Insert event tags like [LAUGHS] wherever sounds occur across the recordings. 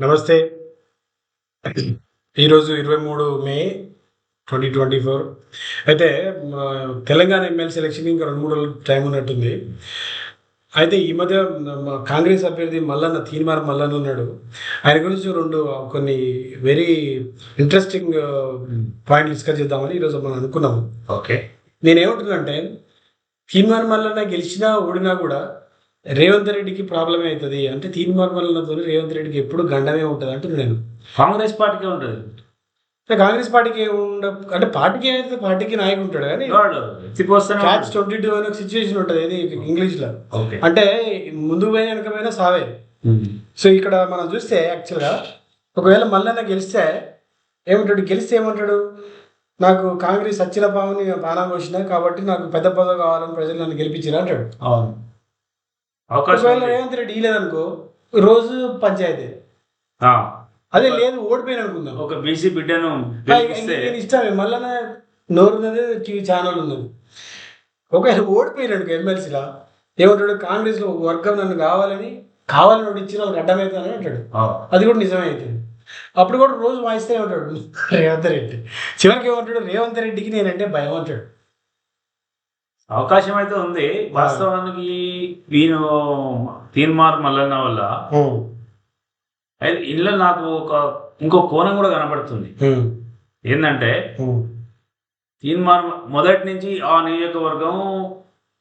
నమస్తే. ఈరోజు ఇరవై మూడు మే ట్వంటీ ట్వంటీ ఫోర్. అయితే తెలంగాణ ఎమ్మెల్సీ ఎలక్షన్ ఇంకా రెండు మూడు రోజులు టైం ఉన్నట్టుంది. అయితే ఈ మధ్య కాంగ్రెస్ అభ్యర్థి మల్లన్న తీన్మార్ మల్లన్న ఉన్నాడు. ఆయన గురించి రెండు కొన్ని వెరీ ఇంట్రెస్టింగ్ పాయింట్లు డిస్కస్ చేద్దామని ఈరోజు మనం అనుకున్నాము. ఓకే. నేనేమంటున్నానంటే తీన్మార్ మల్లన్న గెలిచినా ఓడినా కూడా రేవంత్ రెడ్డికి ప్రాబ్లమే అవుతుంది అంటే తీన్మార్ మల్లన్నతో రేవంత్ రెడ్డికి ఎప్పుడు గండమే ఉంటుంది అంటున్నాను నేను. కాంగ్రెస్ పార్టీకే ఉంటుంది. అంటే కాంగ్రెస్ పార్టీకి ఏముండ అంటే పార్టీకి ఏమైతే పార్టీకి నాయకుడు ఉంటాడు కానీ క్యాచ్ ట్వంటీ టూ అనే ఒక సిచ్యువేషన్ ఉంటుంది ఇది ఇంగ్లీష్లో అంటే ముందుకు పోయిన వెనకపోయినా సావే. సో ఇక్కడ మనం చూస్తే యాక్చువల్గా ఒకవేళ మల్లన్న గెలిస్తే ఏమంటాడు? గెలిస్తే ఏమంటాడు? నాకు కాంగ్రెస్ సచ్చిన పావుని పానా పోసిన కాబట్టి నాకు పెద్ద పదవి కావాలని ప్రజలు నన్ను గెలిపించారు అంటాడు. అవును. అవకాశం ఒకవేళ ఉంది. రేవంత్ రెడ్డి ఇలేదనుకో రోజు పంచాయతీ. ఆ, అదే లేదు ఓడిపోయిన అనుకుందాం. ఒక బీసీ బిడ్డను గెలిపిస్తే నేను ఇష్టమే. మళ్ళీ నోరు టీవీ ఛానల్ ఉన్నది. ఒకవేళ ఓడిపోయినాడు అనుకో ఎమ్మెల్సీలా ఏమంటాడు కాంగ్రెస్లో ఒక వర్గం నన్ను కావాలని కావాలని ఇచ్చిన వాళ్ళకి అడ్డమవుతానని అంటాడు. ఆ, అది కూడా నిజమే అవుతుంది అప్పుడు కూడా రోజు వాయిస్తే ఉంటాడు. రేవంత్ రెడ్డి. చివరికి ఏమంటాడు రేవంత్ రెడ్డికి నేనంటే భయం అంటాడు. అవకాశం అయితే ఉంది వాస్తవానికి వీను తీన్మార్ మల్లన్న వల్ల అయితే ఇందులో నాకు ఒక ఇంకో కోణం కూడా కనబడుతుంది. ఏంటంటే తీన్మార్ మొదటి నుంచి ఆ నియోజకవర్గం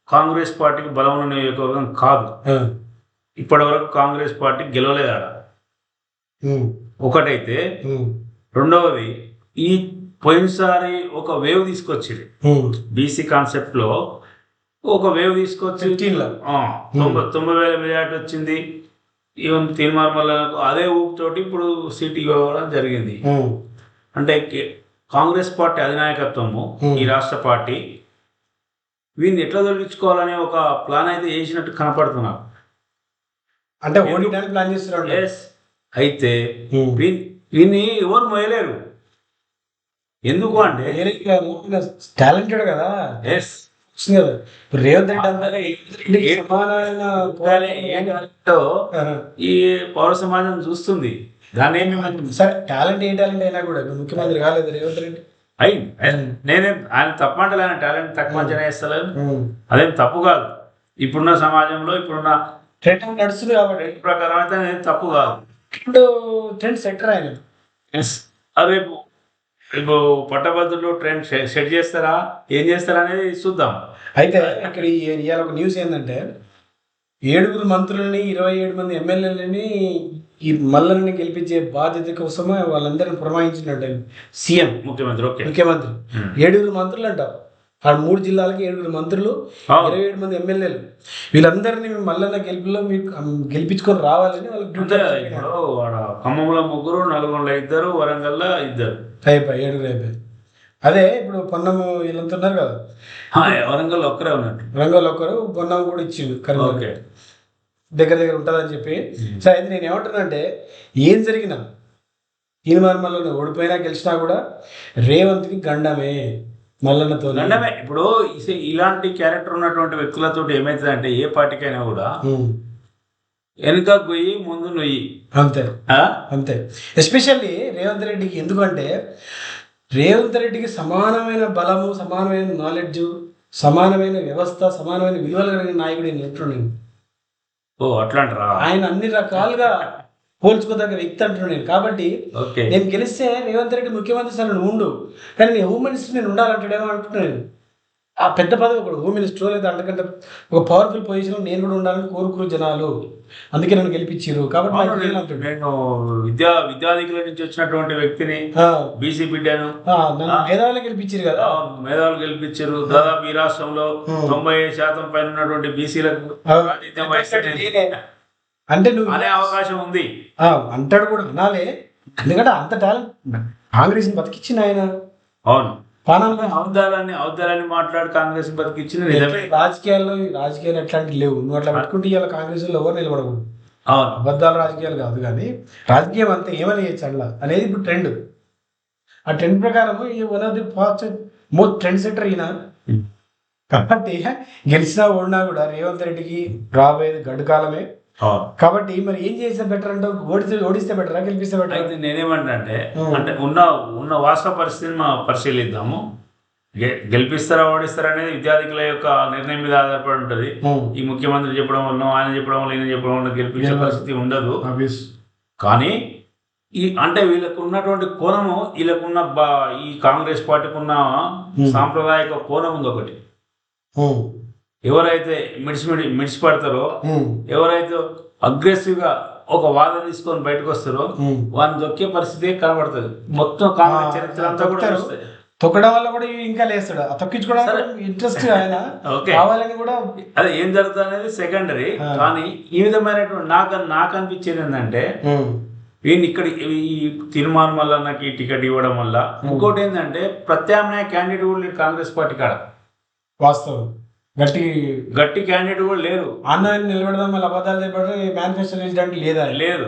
కాంగ్రెస్ పార్టీకి బలం ఉన్న నియోజకవర్గం కాదు. ఇప్పటి వరకు కాంగ్రెస్ పార్టీ గెలవలేదు ఆడ ఒకటైతే రెండవది ఈ పోయినసారి ఒక వేవ్ తీసుకొచ్చింది బీసీ కాన్సెప్ట్లో ఒక వేవ్ తీసుకొచ్చి 15 లో. ఆ, తొంభై తొంభై వేల మెజార్టీ వచ్చింది. ఈవెన్ తీర్మార్ మల్లకు అదే ఊపుతోటి ఇప్పుడు సీట్ ఇవ్వడం జరిగింది. అంటే కాంగ్రెస్ పార్టీ అధినాయకత్వము. ఈ రాష్ట్ర పార్టీ. వీరిని ఎట్లా తొలగించుకోవాలనే ఒక ప్లాన్ అయితే చేసినట్టు కనపడుతున్నారు. అంటే ప్లాన్ చేస్తున్నాడు ఎస్ అయితే వీన్ని ఎవరు మోయలేరు ఎందుకు అంటే టాలెంటెడ్ కదా? ఎస్ ఇప్పుడు రేవంత్ రెడ్డి ఈ పౌర సమాజం చూస్తుంది. దాన్ని ఏమి సరే టాలెంట్ ఏ టాలెంట్ అయినా కూడా ముఖ్యమంత్రి కాలేదు రేవంత్ రెడ్డి. అయింది నేనేం ఆయన తప్పు అంటలేను టాలెంట్ తక్కువ అంచనా వేస్తలేదు అదేం తప్పు కాదు. ఇప్పుడున్న సమాజంలో ఇప్పుడున్న ట్రెండ్ నడుస్తుంది కాబట్టి. ప్రకారం అయితే తప్పు కాదు. ట్రెండ్ ట్రెండ్ సెక్టర్ ఆయన రేపు రేపు పట్టభద్రులు ట్రెండ్ సెట్ చేస్తారా? ఏం చేస్తారా అనేది చూద్దాం. అయితే ఇక్కడ ఈ ఇవాళ ఒక న్యూస్ ఏంటంటే ఏడుగురు మంత్రులని ఇరవై ఏడు మంది ఎమ్మెల్యేలని ఈ మల్లలని గెలిపించే బాధ్యత కోసమే వాళ్ళందరిని పురమాయించినట్టు సీఎం ముఖ్యమంత్రి ఓకే. ముఖ్యమంత్రి. ఏడుగురు మంత్రులు అంట. ఆ మూడు జిల్లాలకి ఏడుగురు మంత్రులు. ఇరవై ఏడు మంది ఎమ్మెల్యేలు. వీళ్ళందరినీ మీ మల్లన్న గెలుపులో మీకు అమ్, గెలిపించుకొని రావాలని వాళ్ళకి. ఇప్పుడు ఖమ్మంలో ముగ్గురు నల్గొండలో ఇద్దరు వరంగల్లో ఇద్దరు. అయిపోయి ఏడుగురు అయిపోయి అదే ఇప్పుడు పొన్నము వీళ్ళంతా ఉన్నారు కదా. వరంగల్ ఒక్కరే ఉన్నట్టు రంగంలో ఒకరు పొన్నము కూడా ఇచ్చిండు కరీంనగర్. ఓకే. దగ్గర దగ్గర ఉంటుందని చెప్పి. సరే అయితే నేను ఏమంటున్నానంటే ఏం జరిగినా ఈయన మల్లన్న ఓడిపోయినా గెలిచినా కూడా రేవంత్కి గండమే మల్లన్నతో దండమే ఇప్పుడు ఇలాంటి క్యారెక్టర్ ఉన్నటువంటి వ్యక్తులతో ఏమైతుందంటే ఏ పార్టీకైనా కూడా వెనుక గొయ్యి ముందు నొయ్యి. అంతే? అంతే. ఎస్పెషల్లీ రేవంత్ రెడ్డికి ఎందుకంటే రేవంత్ రెడ్డికి సమానమైన బలము సమానమైన నాలెడ్జ్ సమానమైన వ్యవస్థ సమానమైన విలువలు కలిగిన నాయకుడు నేను ఎట్లున్నాను ఓ అట్లా ఆయన అన్ని రకాలుగా పోల్చుకోదగ్గ వ్యక్తి అంటున్నాను నేను కాబట్టి ఓకే. నేను గెలిస్తే రేవంత్ రెడ్డి ముఖ్యమంత్రి సార్ నువ్వు ఉండు. కానీ నేను మినిస్టర్ నేను ఉండాలంటాడేమో అనుకుంటున్నాను నేను. ఆ పెద్ద పదవి ఒకడు హోమ్ మినిస్టర్ లేదా అంతకంటే ఒక పవర్ఫుల్ పొజిషన్ నేను కూడా ఉండాలని కోరుకురు జనాలు. అందుకే నన్ను గెలిపించారు కాబట్టి నేను విద్యా విద్యాధికుల నుంచి వచ్చినటువంటి వ్యక్తిని ఆ, బీసీ బిడ్డను మేధావులు గెలిపించారు కదా. మేధావులు గెలిపించారు దాదాపు ఈ రాష్ట్రంలో. తొంభై శాతం పైన ఉన్నటువంటి బీసీలకు. అంటే నువ్వు అనే అవకాశం ఉంది. ఆ, అంటాడు కూడా అనాలే ఎందుకంటే అంత టాలెంట్ కాంగ్రెస్ బతికిచ్చిన ఆయన. అవును. పానంలో అవతారాన్ని అవతారాన్ని మాట్లాడి కాంగ్రెస్ బతికిచ్చిన నిజమే. రాజకీయాల్లో రాజకీయాలు ఎట్లాంటివి లేవు. నువ్వు అట్లా పెట్టుకుంటే ఇవాళ కాంగ్రెస్లో ఎవరు నిలబడకూడదు. అవును. అబద్ధాలు రాజకీయాలు కాదు కానీ రాజకీయం అంతా ఏమని చేయొచ్చు అనేది ఇప్పుడు ట్రెండ్. ఆ ట్రెండ్ ప్రకారం ఈ one of the fast most trend setter ఈయన కాబట్టి గెలిచినా ఓడినా కూడా రేవంత్ రెడ్డికి రాబోయేది గడ్డు కాలమే. అవును. కాబట్టి మరి ఏం చేస్తే బెటర్ అంటే ఓడిస్తే ఓడిస్తే బెటరా గెలిపిస్తే బెటర్ అయితే నేనేమంటే. అంటే ఉన్న ఉన్న వాస్తవ పరిస్థితిని మనం పరిశీలిద్దాము. గెలిపిస్తారా ఓడిస్తారా అనేది విద్యార్థికుల యొక్క నిర్ణయం మీద ఆధారపడి ఉంటుంది. ఈ ముఖ్యమంత్రి చెప్పడం వల్ల ఆయన చెప్పడం వల్ల ఈయన చెప్పడం వల్ల గెలిపించే. పరిస్థితి ఉండదు. కానీ ఈ అంటే వీళ్ళకు ఉన్నటువంటి కోణము వీళ్ళకున్న బా ఈ కాంగ్రెస్ పార్టీకి ఉన్న. సాంప్రదాయక కోణం ఉంది ఒకటి ఎవరైతే మిడిసి మిడి మిడిసి పడతారో ఎవరైతే అగ్రెసివ్గా ఒక వాదన తీసుకొని బయటకు వస్తారో వారిని దొక్కే పరిస్థితి కనబడుతుంది. మొత్తం కాంగ్రెస్ చరిత్ర అంతా కూడా. తొక్కడం వల్ల కూడా ఇంకా లేస్తాడు. తొక్కించుకోవడానికి. ఇంట్రెస్ట్ ఆయన. కావాలని కూడా అదే ఏం జరుగుతుంది అనేది సెకండరీ. కానీ ఈ విధమైనటువంటి నాకు నాకు అనిపించేది ఏంటంటే వీడిని ఇక్కడ ఈ తీర్మానం వల్ల నాకు ఈ టికెట్ ఇవ్వడం వల్ల. ఇంకోటి ఏంటంటే ప్రత్యామ్నాయ క్యాండిడేట్ కూడా కాంగ్రెస్ పార్టీ కాడ. వాస్తవం. గట్టి గట్టి క్యాండిడేట్ కూడా లేరు. అన్నాన్ని నిలబెడదాం మళ్ళీ అబద్ధాలు చెప్పడం మేనిఫెస్టో చేయడానికి లేదా? లేరు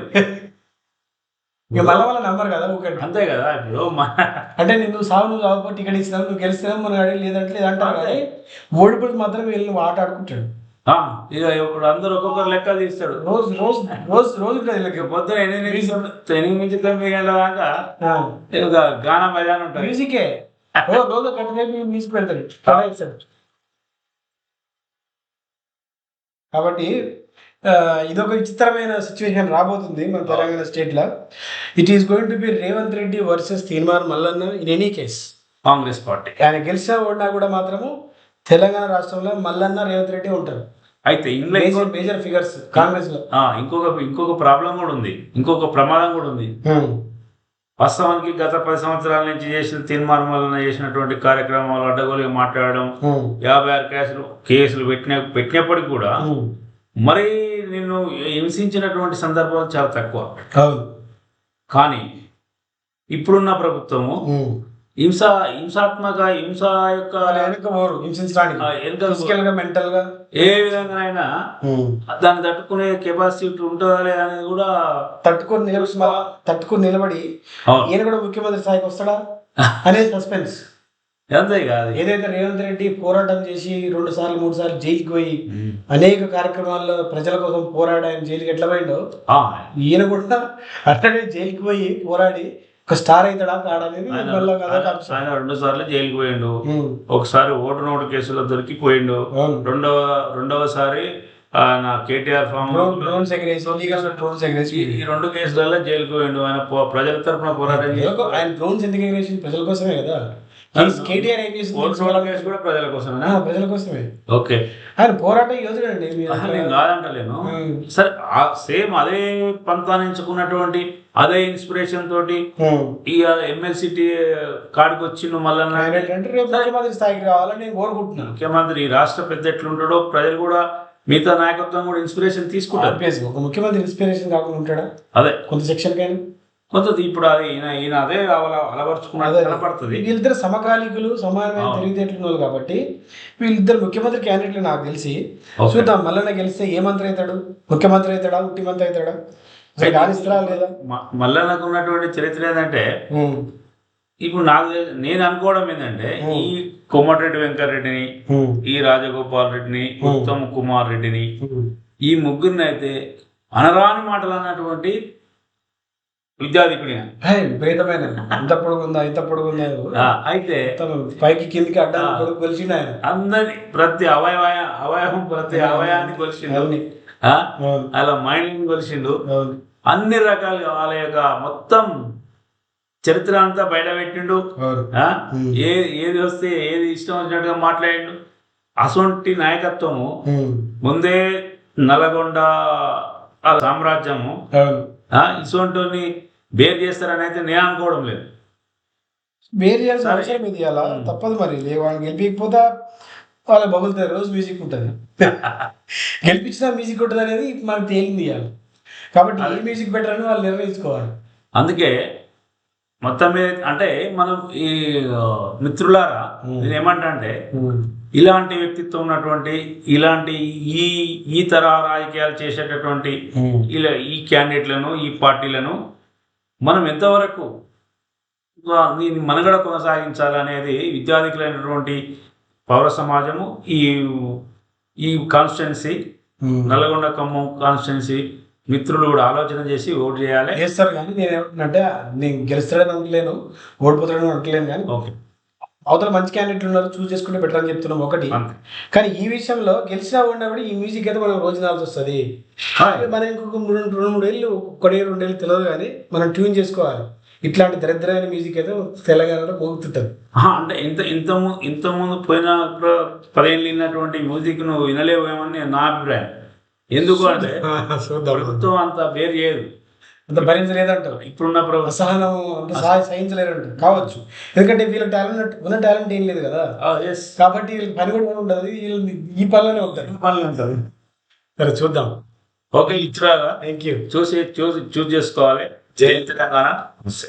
ఇక మళ్ళీ వాళ్ళ నంబర్ కదా ఒకటి అంతే కదా ఇప్పుడు అంటే నేను సాగు నువ్వు సాగు టికెట్ ఇచ్చినావు నువ్వు గెలిస్తావు మనం అడిగి లేదంటే కానీ ఓడిపోతే మాత్రం వీళ్ళు ఆట ఆడుకుంటాడు. ఆ, ఇక ఇప్పుడు అందరూ ఒక్కొక్కరు లెక్క తీస్తాడు. రోజు రోజు రోజు రోజు పొద్దున ఎనిమిది ఎనిమిది నుంచి తొమ్మిది గంటల దాకా గాన భజన ఉంటుంది. మ్యూజికే [LAUGHS] రోజు గంట మ్యూజిక్ పెడతాడు. కాబట్టి ఇదొక విచిత్రమైన సిచ్యువేషన్ రాబోతుంది మన తెలంగాణ స్టేట్లో. It is going to be Revanth Reddy versus తీర్మాన్ Mallanna in any case Congress party. ఆయన గెలిచినా ఓడినా కూడా మాత్రము తెలంగాణ రాష్ట్రంలో మల్లన్న రేవంత్ రెడ్డి ఉంటారు. అయితే ఇంకో- మేజర్ ఫిగర్స్ కాంగ్రెస్లో ఇంకొక ఇంకొక ప్రాబ్లం కూడా ఉంది. ఇంకొక ప్రమాదం కూడా ఉంది. వాస్తవానికి గత పది సంవత్సరాల నుంచి చేసిన తీర్మానం వలన చేసినటువంటి కార్యక్రమాలు అడ్డగోలుగా మాట్లాడడం యాభై ఆరు కేసులు కేసులు పెట్టిన పెట్టినప్పటికీ కూడా మరి నిన్ను హింసించినటువంటి సందర్భాలు చాలా తక్కువ. కానీ ఇప్పుడున్న ప్రభుత్వము హింస హింసాత్మక హింస యొక్క హింసించడానికి. మెంటల్గా ఏ విధంగానైనా దాన్ని తట్టుకునే కెపాసిటీ ఉంటుందా లేదా అనేది కూడా తట్టుకొని నిలబడి తట్టుకొని నిలబడి ఈయన కూడా ముఖ్యమంత్రి స్థాయికి వస్తాడా? అనేది సస్పెన్స్ అంతే కాదు ఏదైతే రేవంత్ రెడ్డి పోరాటం చేసి రెండు సార్లు మూడు సార్లు జైలుకి పోయి అనేక కార్యక్రమాల్లో ప్రజల కోసం పోరాడి ఆయన జైలుకి ఎట్లా పోయిండో ఈయన కూడా అట్లనే జైలుకి పోయి పోరాడి ఒక స్టార్ అవుతాడా కాడనేది ఆయన రెండు సార్లు జైలుకి పోయిండు. ఒకసారి ఓటు నోటు కేసులో దొరికిపోయిండు అవును. రెండవ రెండవసారి ఆయన కేటీఆర్ ఫామ్ డ్రోన్ ఎగరేసి ఈ రెండు కేసులలో జైలుకి పోయిండు. ఆయన ప్రజల తరపున పోరాటం? ఆయన డ్రోన్స్ ఎందుకు ఎగరేసి ప్రజల కోసమే కదా. కేటీఆర్ ఏం చేసింది? కూడా ప్రజల కోసమేనా? ప్రజల కోసమే. ఓకే. ఆయన పోరాట యోధుడు అండి. నేను కాదంటలేను సరే సేమ్ అదే పంతాన్ని ఎంచుకున్నటువంటి అదే ఇన్స్పిరేషన్ తోటి. ఈ ఎమ్మెల్సీ కాడికి వచ్చిండు మళ్ళా ముఖ్యమంత్రి స్థాయికి రావాలని నేను కోరుకుంటున్నాను. ముఖ్యమంత్రి ఈ రాష్ట్ర పెద్ద ఎట్లుంటాడో ప్రజలు కూడా మిగతా నాయకత్వం కూడా ఇన్స్పిరేషన్ తీసుకుంటారు. ఒక ముఖ్యమంత్రి ఇన్స్పిరేషన్ కాకుండా ఉంటాడా? అదే. కొంత సెక్షన్ కానీ కొంత ఇప్పుడు అది ఈయన ఈయన అదే అల- అలవరుచుకున్నట్టు అదే. కనపడుతుంది వీళ్ళిద్దరు సమకాలీకులు సమానమైన. తెలివితేటలు కాబట్టి వీళ్ళిద్దరు ముఖ్యమంత్రి క్యాండిడేట్లు నాకు తెలిసి. చూద్దాం మల్లన్న గెలిస్తే ఏ మంత్రి అవుతాడు ముఖ్యమంత్రి అవుతాడా ఉట్టి మంత్రి అవుతాడా లేదా మ- మళ్ళా నాకు ఉన్నటువంటి చరిత్ర ఏంటంటే ఇప్పుడు నాకు నేను అనుకోవడం ఏంటంటే. ఈ కోమటిరెడ్డి వెంకటరెడ్డిని ఈ రాజగోపాల్ రెడ్డిని. ఉత్తమ్ కుమార్ రెడ్డిని. ఈ ముగ్గురిని అయితే అనరాని మాటలు అన్నటువంటి విద్యాధికుడి ఆయన. హే, విపరీతమైన ఇంత పొడుగుందా ఇంత పొడుగుందా? అయితే మొత్తం పైకి కిందికి అడ్డానికి. కొడుకు కొలిచిండు ఆయన. అందరి ప్రతి అవయవ అవయవం ప్రతి అవయాన్ని కొలిసిండు అలా మైండ్ కొలిసిండు అవును. అన్ని రకాలుగా వాళ్ళ యొక్క మొత్తం చరిత్ర అంతా బయట పెట్టిండు. ఏ ఏది వస్తే ఏది ఇష్టం వచ్చినట్టుగా మాట్లాడిండు. అసొంటి నాయకత్వము ముందే నల్గొండ సామ్రాజ్యము ఇసొంటిని బేర్ చేస్తారని అయితే నేను అనుకోవడం లేదు. వేరు చేయాల్సిన సరే. అవసరం ఇది అలా. తప్పదు మరి. లే వాళ్ళని గెలిపించకపోతే వాళ్ళ బగులుతారు రోజు మ్యూజిక్ ఉంటుంది. [LAUGHS] గెలిపించిన మ్యూజిక్ ఉంటుంది అనేది మనకు తేలింది ఇవాళ కాబట్టి ఏ మ్యూజిక్ బెటర్ అని వాళ్ళు నిర్ణయించుకోవాలి. అందుకే మొత్తం మీద అంటే మనం ఈ మిత్రులారా. నేను ఏమంటా అంటే ఇలాంటి వ్యక్తిత్వం ఉన్నటువంటి ఇలాంటి ఈ ఈ తరహా రాజకీయాలు చేసేటటువంటి ఇలా ఈ క్యాండిడేట్లను ఈ పార్టీలను మనం ఎంతవరకు దీన్ని మనుగడ కొనసాగించాలనేది విద్యార్థికులైనటువంటి పౌర సమాజము ఈ ఈ కాన్స్టిట్యున్సీ నల్గొండ ఖమ్మం కాన్స్టిట్యున్సీ మిత్రులు కూడా ఆలోచన చేసి ఓటు చేయాలి. చేస్తారు కానీ నేను ఏమంటున్నంటే నేను గెలుస్తాడని అనట్లేను ఓడిపోతాడని అనట్లేను కానీ ఓకే. అవతల మంచి క్యాండిడేట్లు ఉన్నారు చూస్ చేసుకుంటే బెటర్ అని చెప్తున్నాం ఒకటి. కానీ ఈ విషయంలో గెలిచినా ఉన్నప్పుడు ఈ మ్యూజిక్ అయితే మనం రోజు వినాల్సి వస్తుంది. మనం ఇంకొక మూడు రెండు మూడు ఏళ్ళు ఒకటి రెండేళ్ళు తెలియదు కానీ మనం ట్యూన్ చేసుకోవాలి. ఇట్లాంటి దరిద్రమైన మ్యూజిక్ అయితే తెలంగాణలో మోగుతుంటది ఆహా, అంటే ఇంత ఇంత ఇంత ముందు పోయిన పదేళ్ళు విన్నటువంటి మ్యూజిక్ నువ్వు వినలేవేమని నా అభిప్రాయం. ఎందుకు అంటే [LAUGHS] ప్రభుత్వం అంత వేరు చేయదు. అంత భరించలేదంటారు. ఇప్పుడున్న ప్రభుత్వం అసహనం అంత సహాయ సహించలేరంటారు. కావచ్చు. ఎందుకంటే వీళ్ళ టాలెంట్ ఉన్న టాలెంట్ ఏం లేదు కదా. కాబట్టి వీళ్ళకి పని కూడా ఉండదు. వీళ్ళు ఈ పనిలోనే ఉంటారు పనులు ఉంటుంది సరే చూద్దాం. ఓకే ఇచ్చురాగా. థ్యాంక్ యూ చూసి చూసి చూస్ చేసుకోవాలి. జై తెలంగాణ. నమస్తే